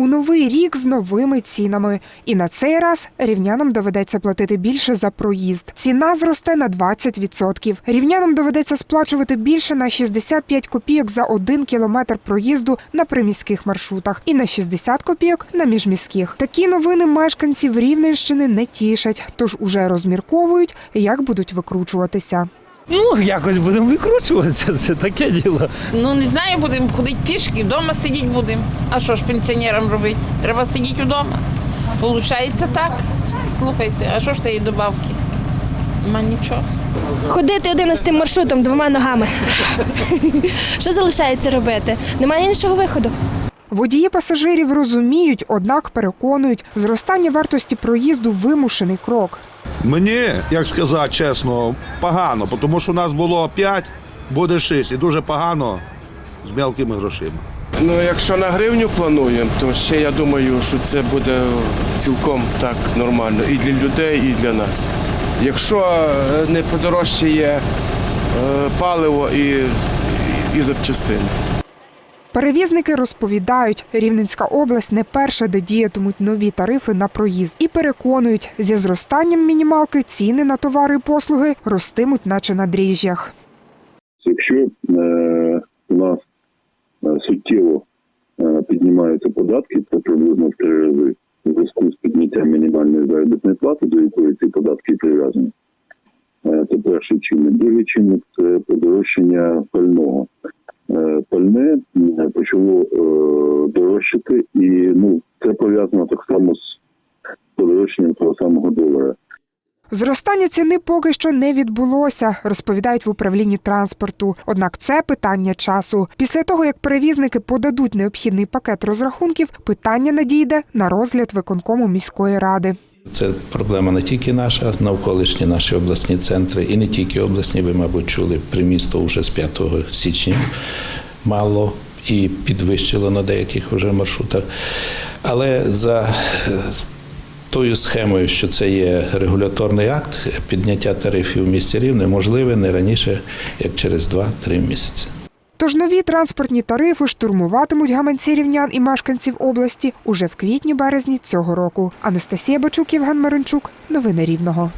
У новий рік з новими цінами. І на цей раз рівнянам доведеться платити більше за проїзд. Ціна зросте на 20%. Рівнянам доведеться сплачувати більше на 65 копійок за один кілометр проїзду на приміських маршрутах і на 60 копійок на міжміських. Такі новини мешканців Рівненщини не тішать, тож уже розмірковують, як будуть викручуватися. Ну, якось будемо викручуватися, це таке діло. Ну не знаю, будемо ходити пішки, вдома сидіти будемо. А що ж пенсіонерам робити? Треба сидіти вдома. Получається так. Слухайте, а що ж тієї добавки? Нема нічого. Ходити 11 маршрутом двома ногами. Що залишається робити? Немає іншого виходу. Водії пасажирів розуміють, однак переконують, зростання вартості проїзду вимушений крок. Мені, як сказати чесно, погано, тому що у нас було 5, буде 6. І дуже погано з мелкими грошима. Ну, якщо на гривню плануємо, то ще я думаю, що це буде цілком так нормально і для людей, і для нас. Якщо е, не подорожчає е, паливо і, і запчастини. Перевізники розповідають, Рівненська область не перша, де діятимуть нові тарифи на проїзд, і переконують, зі зростанням мінімалки ціни на товари і послуги ростимуть, наче на дріжджах. Якщо е, у нас е, суттєво е, піднімаються податки, то приблизно в три рази в зв'язку з підняттям мінімальної заробітної плати, до якої ці податки прив'язані. Це перший чинник. Другий чинник це подорожчання пального. Пальне м, почало е, дорожчати, і ну це пов'язано так само з подорожчанням того самого долара. Зростання ціни поки що не відбулося, розповідають в управлінні транспорту. Однак це питання часу. Після того, як перевізники подадуть необхідний пакет розрахунків, питання надійде на розгляд виконкому міської ради. Це проблема не тільки наша, навколишні наші обласні центри, і не тільки обласні. Ви, мабуть, чули примісто вже з 5 січня мало і підвищило на деяких вже маршрутах. Але за тою схемою, що це є регуляторний акт, підняття тарифів в місті Рівне можливе не раніше, як через 2-3 місяці. Тож нові транспортні тарифи штурмуватимуть гаманці рівнян і мешканців області уже в квітні-березні цього року. Анастасія Бачук, Євген Маринчук. Новини Рівного.